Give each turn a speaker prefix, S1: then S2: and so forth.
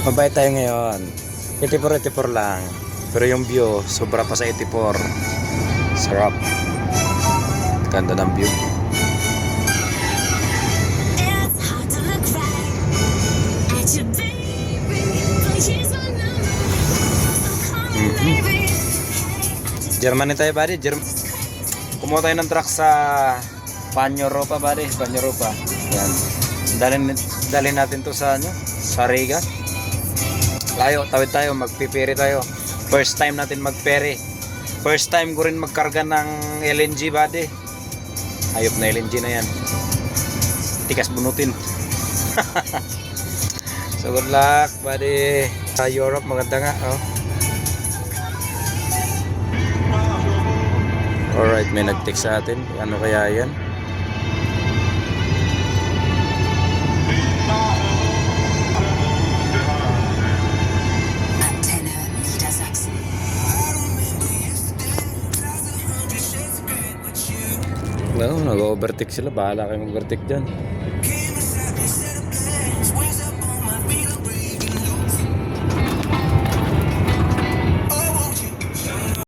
S1: Mabait tayo ngayon. 84-84 lang. Pero yung view, sobra pa sa 84. Sarap. Ganda ng view. Mhm.
S2: just
S1: Germany tayo, buddy. Germ Kumuha tayo ng truck sa Panyoropa, buddy. Panyoropa. Yan. Dalhin, dalhin natin to sa, ano, sa Riga. Layo, tawid tayo, magpipiri tayo. First time natin magperi. First time ko rin magkarga ng LNG, buddy. Ayop na LNG na yan. Tikas bunutin. so good luck, buddy. Sa Europe, maganda nga. Oh. Alright, may nag-text sa atin. Ano kaya yan? No, nag-overtake sila. Bahala kayo mag-overtake dyan.